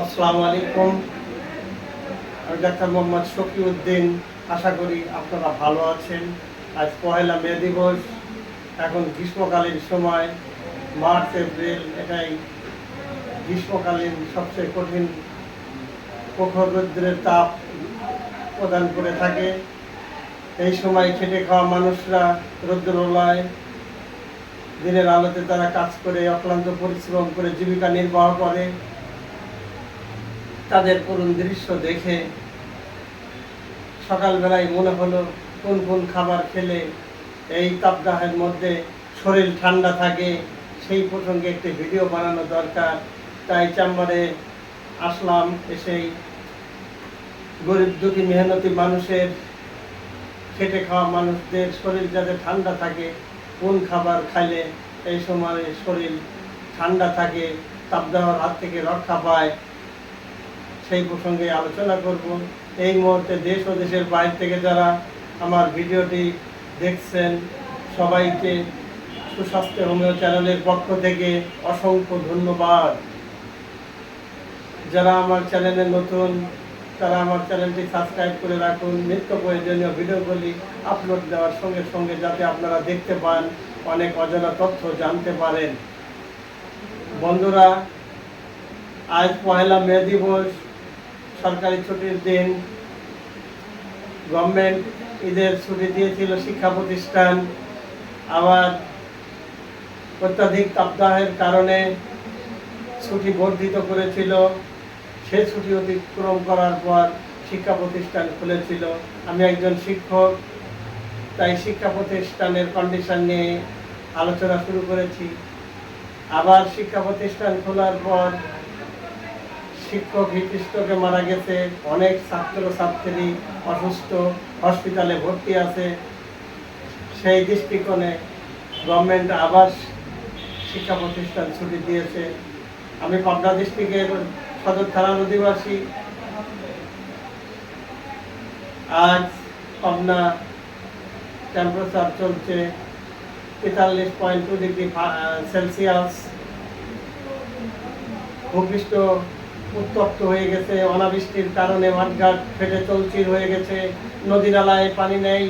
আসসালামু আলাইকুম। আমি ডাক্তার মোহাম্মদ শফিউদ্দিন। আশা করি আপনারা ভালো আছেন। আজ পহেলা মে দিবস। এখন গ্রীষ্মকালীন সময়। মার্চ, এপ্রিল, এটাই গ্রীষ্মকালীন সবচেয়ে কঠিন প্রখর রৌদ্রের তাপ প্রদান করে থাকে। এই সময় খেটে খাওয়া মানুষরা রৌদ্রলয় দিনের আলোতে তারা কাজ করে, অক্লান্ত পরিশ্রম করে জীবিকা নির্বাহ করে। তাদের করুণ দৃশ্য দেখে সকালবেলায় মনে হলো কোন কোন খাবার খেলে এই তাপদাহের মধ্যে শরীর ঠান্ডা থাকে, সেই প্রসঙ্গে একটি ভিডিও বানানো দরকার। তাই চেম্বারে আসলাম এসেই গরিব দুটি মেহনতি মানুষের, খেটে খাওয়া মানুষদের শরীর যাতে ঠান্ডা থাকে, কোন খাবার খাইলে এই সময় শরীর ঠান্ডা থাকে তাপদাহর হাত থেকে রক্ষা পায়। সেই প্রসঙ্গে আলোচনা করব। এই মুহূর্তে দেশ ও দেশের বাইরে থেকে যারা আমার ভিডিওটি দেখছেন, সবাইকে সুস্বাস্থ্য হোমিও চ্যানেলের পক্ষ থেকে অসংখ্য ধন্যবাদ। যারা আমার চ্যানেলে নতুন, তারা আমার চ্যানেলটি সাবস্ক্রাইব করে রাখুন। নিত্য প্রয়োজনীয় ভিডিওগুলি আপলোড দেওয়ার সঙ্গে সঙ্গে যাতে আপনারা দেখতে পান, অনেক অজানা তথ্য জানতে পারেন। বন্ধুরা, আজ পয়লা মে দিবস। সরকারি ছুটির দিন গভর্নমেন্ট ঈদের ছুটি দিয়েছিল, শিক্ষা প্রতিষ্ঠান। আবার অত্যাধিক তাপদাহের কারণে ছুটি বর্ধিত করেছিল। সে ছুটি অতিক্রম করার পর শিক্ষা প্রতিষ্ঠান খুলেছিল। আমি একজন শিক্ষক, তাই শিক্ষা প্রতিষ্ঠানের কন্ডিশন নিয়ে আলোচনা শুরু করেছি। আবার শিক্ষা প্রতিষ্ঠান খোলার পর শিক্ষক হিটস্ট্রোকে মারা গেছে, অনেক ছাত্র ছাত্রী অসুস্থ, হসপিটালে ভর্তি আছে। সেই দৃষ্টিকোণে গভর্নমেন্ট আবার শিক্ষা প্রতিষ্ঠান ছুটি দিয়েছে। আমি পাবনা ডিস্ট্রিক্টের সদর থানার অধিবাসী। আজ পাবনা টেম্পারেচার চলছে তেতাল্লিশ পয়েন্ট টু ডিগ্রি সেলসিয়াস ভূপৃষ্ঠ উত্তপ্ত হয়ে গেছে, অনাবৃষ্টির কারণে মাঠঘাট ফেটে চলচির হয়ে গেছে নদী নালায় পানি নেই।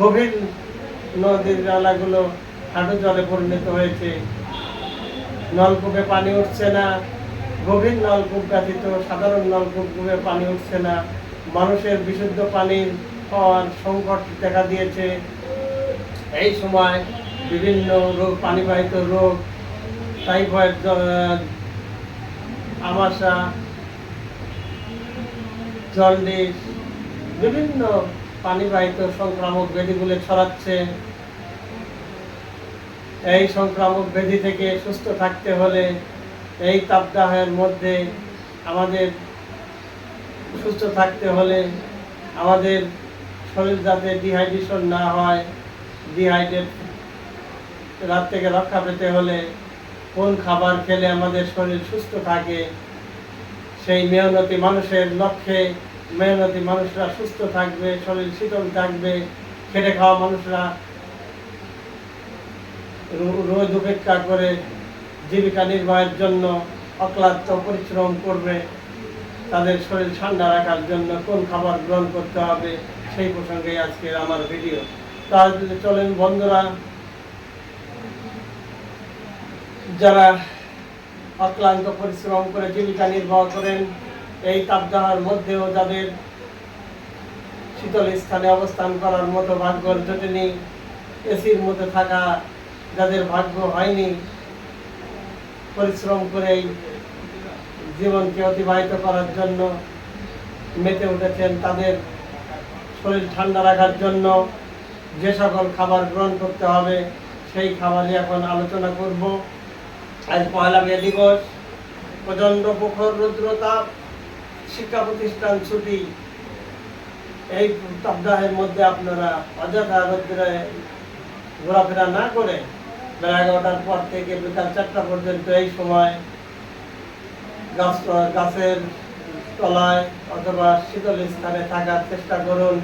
গভীর নদীর নালাগুলো হাঁটু জলে পরিণত হয়েছে। নলকূপে পানি উঠছে না, গভীর নলকূপ ব্যতীত সাধারণ নলকূপে পানি উঠছে না। মানুষের বিশুদ্ধ পানির হওয়ার সংকট দেখা দিয়েছে। এই সময় বিভিন্ন রোগ, পানিবাহিত রোগ, টাইফয়েড আমাশা, জন্ডিস, বিভিন্ন পানিবাহিত সংক্রামক ব্যাধিগুলো ছড়াচ্ছে। এই সংক্রামক ব্যাধি থেকে সুস্থ থাকতে হলে এই তাপদাহের মধ্যে আমাদের সুস্থ থাকতে হলে আমাদের শরীর যাতে ডিহাইড্রেশন না হয় ডিহাইড্রেট রাত থেকে রক্ষা পেতে হলে কোন খাবার খেলে আমাদের শরীর সুস্থ থাকে, সেই মেহনতি মানুষের লক্ষ্যে মেহনতি মানুষরা সুস্থ থাকবে, শরীর শীতল থাকবে, খেটে খাওয়া মানুষরা রো- রোজ উপেক্ষা করে জীবিকা নির্বাহের জন্য অক্লান্ত পরিশ্রম করবে। তাদের শরীর ঠান্ডা রাখার জন্য কোন খাবার গ্রহণ করতে হবে, সেই প্রসঙ্গে আজকের আমার ভিডিও। তাহলে চলেন বন্ধুরা যারা অক্লান্ত পরিশ্রম করে জীবিকা নির্বাহ করেন, এই তাপদাহার মধ্যেও যাদের শীতল স্থানে অবস্থান করার মতো ভাগ্য জোটেনি, এসির মধ্যে থাকা যাদের ভাগ্য হয়নি, পরিশ্রম করেই জীবনকে অতিবাহিত করার জন্য মেতে উঠেছেন, তাদের শরীর ঠান্ডা রাখার জন্য যে সকল খাবার গ্রহণ করতে হবে, সেই খাবারই এখন আলোচনা করব। আজ পয়লা মে দিবস, প্রচণ্ড প্রখর রুদ্রতাপ, শিক্ষা প্রতিষ্ঠান ছুটি। এই সপ্তাহের মধ্যে আপনারা অযথা রোদ্রে ঘোরাফেরা না করে বেলা এগারোটার পর থেকে বিকাল চারটা পর্যন্ত এই সময় গাছ, গাছের তলায় অথবা শীতল স্থানে থাকার চেষ্টা করুন।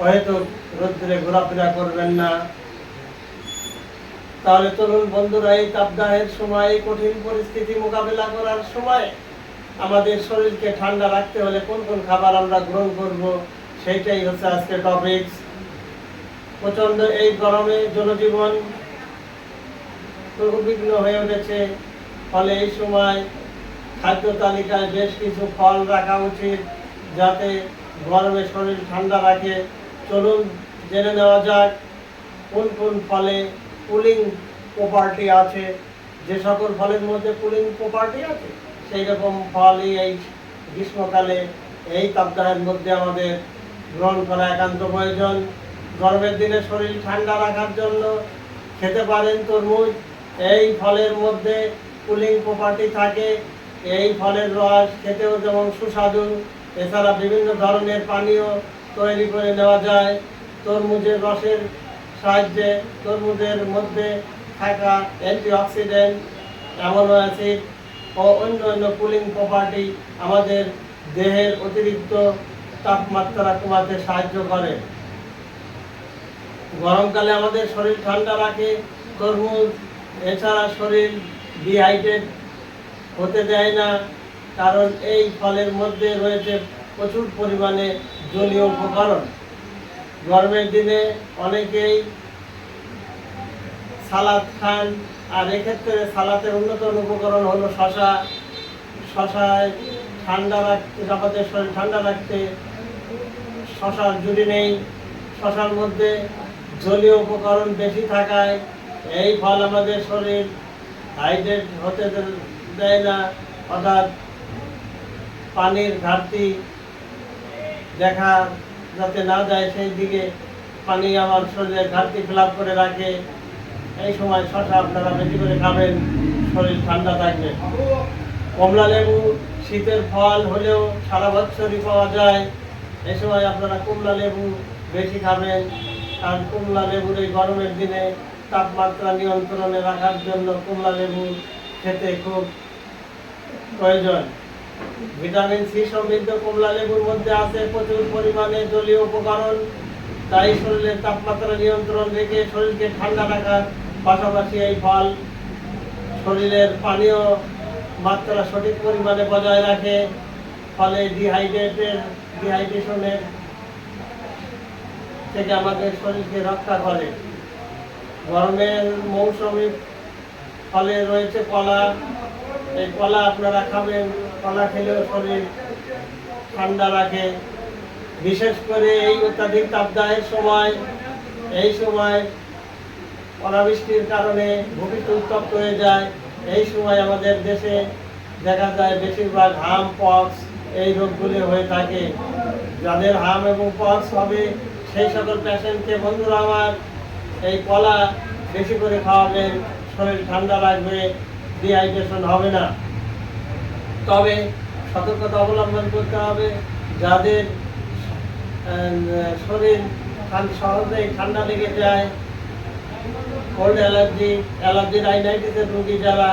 হয়তো রোদ্রে ঘোরাফেরা করবেন না। তাহলে তরুণ বন্ধুরা, এই তাপদাহের সময়, এই কঠিন পরিস্থিতি মোকাবেলা করার সময় আমাদের শরীরকে ঠান্ডা রাখতে হলে কোন কোন খাবার আমরা গ্রহণ করব, সেইটাই হচ্ছে আজকে টপিকস প্রচণ্ড এই গরমে জনজীবন উদ্বিগ্ন হয়ে উঠেছে, ফলে এই সময় খাদ্য তালিকায় বেশ কিছু ফল রাখা উচিত, যাতে গরমে শরীর ঠান্ডা রাখে। চলুন জেনে নেওয়া যাক কোন কোন ফলে কুলিং প্রপার্টি আছে, যে সকল ফলের মধ্যে কুলিং প্রপার্টি আছে সেই রকম ফলই এই গ্রীষ্মকালে এই তাপদাহের মধ্যে আমাদের গ্রহণ করা একান্ত প্রয়োজন। গরমের দিনে শরীর ঠান্ডা রাখার জন্য খেতে পারেন তরমুজ, এই ফলের মধ্যে কুলিং প্রপার্টি থাকে, এই ফলের রস খেতেও যেমন সুস্বাদু, এছাড়া বিভিন্ন ধরনের পানীয় তৈরি করে নেওয়া যায়। তরমুজের রসের সাহায্যে তরমুজের মধ্যে থাকা অ্যান্টিঅক্সিডেন্ট, অ্যামোনো অ্যাসিড ও অন্য অন্য কুলিং প্রপার্টি আমাদের দেহের অতিরিক্ত তাপমাত্রা কমাতে সাহায্য করে। গরমকালে আমাদের শরীর ঠান্ডা রাখে, তরমুজ, এছাড়া শরীর ডিহাইড্রেট হতে দেয় না, কারণ এই ফলের মধ্যে রয়েছে প্রচুর পরিমাণে জলীয় উপকরণ। গরমের দিনে অনেকেই সালাদ খান, আর এক্ষেত্রে সালাতের অন্যতম উপকরণ হলো শশা। শশায় ঠান্ডা রাখতে আমাদের শরীর ঠান্ডা রাখতে শশার জুড়ি নেই। শশার মধ্যে জলীয় উপকরণ বেশি থাকায় এই ফল আমাদের শরীর হাইড্রেট হতে দেয় না। অর্থাৎ পানির ঘাটতি দেখা যাতে না যায়, সেই দিকে পানি আমার শরীরে ঘাটতি ফিল করে রাখে। এই সময় শশা আপনারা বেশি করে খাবেন, শরীর ঠান্ডা থাকবে। কমলা লেবু, শীতের ফল হলেও সারা বছরই পাওয়া যায়। এই সময় আপনারা কমলা লেবু বেশি খাবেন, কারণ কমলা লেবুর এই গরমের দিনে তাপমাত্রা নিয়ন্ত্রণে রাখার জন্য কমলা লেবু খেতে খুব প্রয়োজন। ভিটামিন সি সমৃদ্ধ কমলা লেবুর মধ্যে আছে প্রচুর পরিমাণে জলীয় উপকরণ। তাই শরীরের তাপমাত্রা নিয়ন্ত্রণ রেখে শরীরকে ঠান্ডা রাখার পাশাপাশি এই ফল শরীরের পানীয় মাত্রা সঠিক পরিমাণে বজায় রাখে। ফলে ডিহাইড্রেটের ডিহাইড্রেশনের থেকে আমাদের শরীরকে রক্ষা করে। গরমের মৌসুমি ফলে রয়েছে কলা। এই কলা আপনারা খাবেন কলা খেলেও শরীর ঠান্ডা রাখে। বিশেষ করে এই অত্যাধিক তাপদাহের সময়, এই সময় অনাবৃষ্টির কারণে ভূমিতে উত্তপ্ত হয়ে যায়। এই সময় আমাদের দেশে দেখা যায় বেশিরভাগ হাম, পক্স এই রোগগুলি হয়ে থাকে। যাদের হাম এবং পক্স হবে, সেই সকল পেশেন্টকে বন্ধুরা আমার, এই কলা বেশি করে খাওয়াবেন শরীর ঠান্ডা রাখবে ডিহাইড্রেশন হবে না। তবে সতর্কতা অবলম্বন করতে হবে। যাদের শরীর সহজেই ঠান্ডা লেগে যায় কোল্ড অ্যালার্জি অ্যালার্জি রাইনাইটিসের রোগী যারা,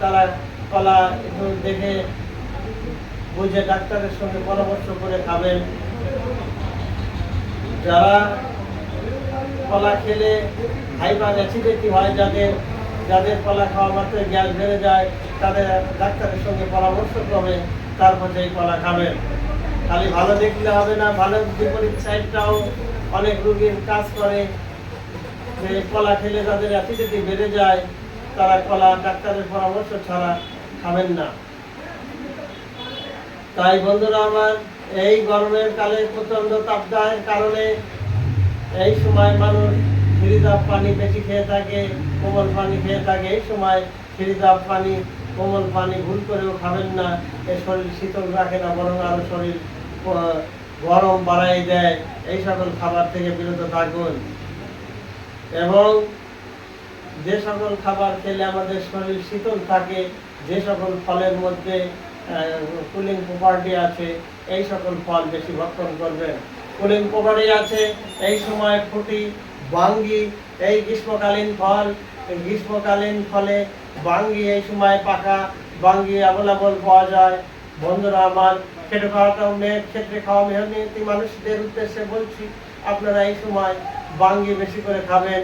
তারা কলা দেখে, বুঝে ডাক্তারের সঙ্গে পরামর্শ করে খাবেন। যারা কলা খেলে হাইপার অ্যাসিডিটি হয়, যাদের যাদের কলা খাওয়া মাত্র গ্যাস বেড়ে যায় তাদের ডাক্তারের সঙ্গে পরামর্শ করে তারপর সেই কলা খাবেন খালি ভালো দেখলে হবে না, ভালো বিপরীত সাইডটাও অনেক রোগীর কাজ করে। যে কলা খেলে তাদের অ্যাসিডিটি বেড়ে যায়, তারা কলা ডাক্তারের পরামর্শ ছাড়া খাবেন না। তাই বন্ধুরা আমার, এই গরমের কালে প্রচণ্ড তাপদাহের কারণে এই সময় মানুষ ফ্রিজার পানি বেশি খেয়ে থাকে, কোমল পানি খেয়ে থাকে। এই সময় ফ্রিজার পানি কোমল পানি ভুল করেও খাবেন না, এ শরীর শীতল রাখে না, বরং আরও শরীর গরম বাড়াই দেয়। এই সকল খাবার থেকে বিরত থাকুন। এবং যে সকল খাবার খেলে আমাদের শরীর শীতল থাকে, যে সকল ফলের মধ্যে কুলিং প্রপার্টি আছে, এই সকল ফল বেশি ভক্ষণ করবেন। কুলিং প্রপার্টি আছে, এই সময় ফুটি, বাঙ্গি, এই গ্রীষ্মকালীন ফল, গ্রীষ্মকালীন ফলে বাঙ্গি এই সময় পাকা বাঙ্গি অ্যাভেলেবল পাওয়া যায়। বন্ধুরা আমার, খেটে খাওয়াটা মেয়ের ক্ষেত্রে খাওয়া মেহনতি মানুষদের উদ্দেশ্যে বলছি, আপনারা এই সময় বাঙ্গি বেশি করে খাবেন।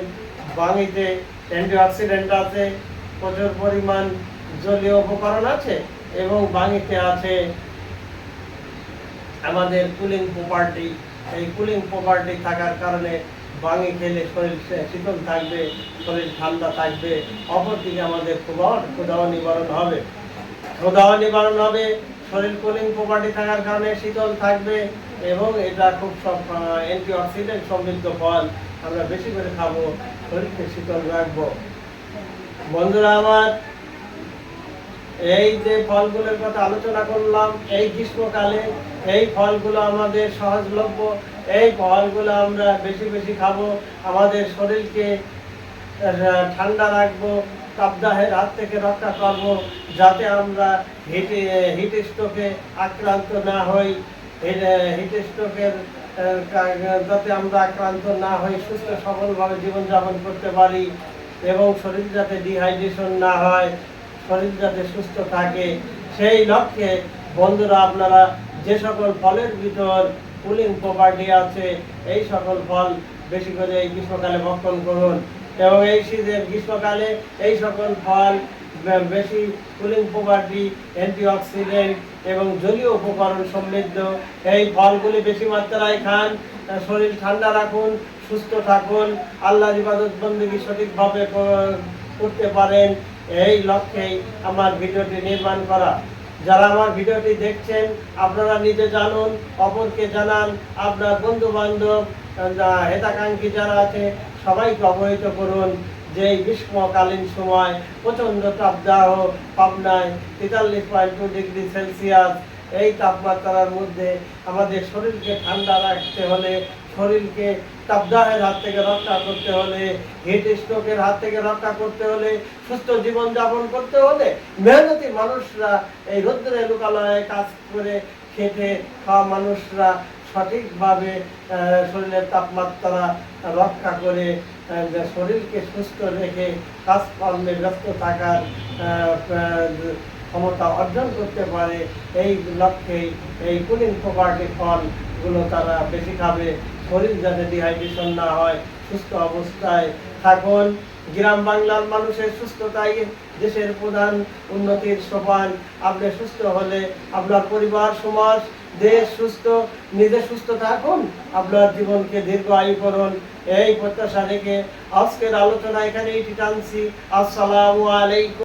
বাঙ্গিতে অ্যান্টিঅক্সিডেন্ট আছে, প্রচুর পরিমাণ জলীয় উপকরণ আছে এবং বাঙিতে আছে আমাদের কুলিং প্রপার্টি এই কুলিং প্রপার্টি থাকার কারণে বাঙি খেলে শরীর শীতল থাকবে, শরীর ঠান্ডা থাকবে। অপরদিকে আমাদের ক্ষুধাও ক্ষুধাও নিবারণ হবে। ক্ষুধাও নিবারণ হবে, শরীর কুলিং প্রপার্টি থাকার কারণে শীতল থাকবে এবং এটা খুব সব অ্যান্টি অক্সিডেন্ট সমৃদ্ধ ফল আমরা বেশি করে খাব, শরীরকে শীতল রাখব। বন্ধুরা আমার এই যে ফলগুলোর কথা আলোচনা করলাম, এই গ্রীষ্মকালে এই ফলগুলো আমাদের সহজলভ্য, এই ফলগুলো আমরা বেশি বেশি খাব, আমাদের শরীরকে ঠান্ডা রাখব তাপদাহের হাত থেকে রক্ষা করব, যাতে আমরা হিট হিট স্ট্রোকে আক্রান্ত না হই, হিট স্ট্রোকের যাতে আমরা আক্রান্ত না হই, সুস্থ সবলভাবে জীবনযাপন করতে পারি এবং শরীর যাতে ডিহাইড্রেশন না হয় শরীর যাতে সুস্থ থাকে, সেই লক্ষ্যে বন্ধুরা আপনারা যে সকল ফলের ভিতর কুলিং প্রপার্টি আছে, এই সকল ফল বেশি করে এই গ্রীষ্মকালে ভক্ষণ করুন। এবং এই শীতের গ্রীষ্মকালে এই সকল ফল বেশি কুলিং প্রপার্টি অ্যান্টিঅক্সিডেন্ট এবং জলীয় উপকরণ সমৃদ্ধ, এই ফলগুলি বেশি মাত্রায় খান শরীর ঠান্ডা রাখুন, সুস্থ থাকুন আল্লাহ ইবাদত বন্দী সঠিকভাবে করতে পারেন এই লক্ষ্যেই আমার ভিডিওটি নির্মাণ করা। যারা আমার ভিডিওটি দেখছেন, আপনারা নিজে জানুন, অপরকে জানান, আপনার বন্ধু বান্ধব হেতাকাঙ্ক্ষী যারা আছে, সবাইকে অবহিত করুন। যে গ্রীষ্মকালীন সময় প্রচণ্ড তাপদাহ, পাবনায় তেতাল্লিশ পয়েন্ট টু ডিগ্রি সেলসিয়াস, এই তাপমাত্রার মধ্যে আমাদের শরীরকে ঠান্ডা রাখতে হলে শরীরকে তাপদাহের হাত থেকে রক্ষা করতে হলে হিট স্ট্রোকের হাত থেকে রক্ষা করতে হলে, সুস্থ জীবন যাপন করতে হলে মেহনতি মানুষরা এই রৌদ্রে লোকালয়ে কাজ করে খেটে খাওয়া মানুষরা সঠিকভাবে শরীরের তাপমাত্রা রক্ষা করে শরীরকে সুস্থ রেখে কাজকর্মে ব্যস্ত থাকার ক্ষমতা অর্জন করতে পারে, এই লক্ষ্যেই এই কুলিং প্রপার্টি ফলগুলো তারা বেশি খাবে। শরীর যাতে ডিহাইড্রেশন না হয়, সুস্থ অবস্থায় থাকুন। গ্রাম বাংলার মানুষের সুস্থতাই দেশের প্রধান উন্নতির সোপান। আপনি সুস্থ হলে আপনার পরিবার, সমাজ, দেশ সুস্থ, নিজে সুস্থ থাকুন। আপনার জীবনকে দীর্ঘ আয়ু করুন। এই প্রত্যাশা রেখে আজকের আলোচনা এখানেই টানছি। আসসালামু আলাইকুম।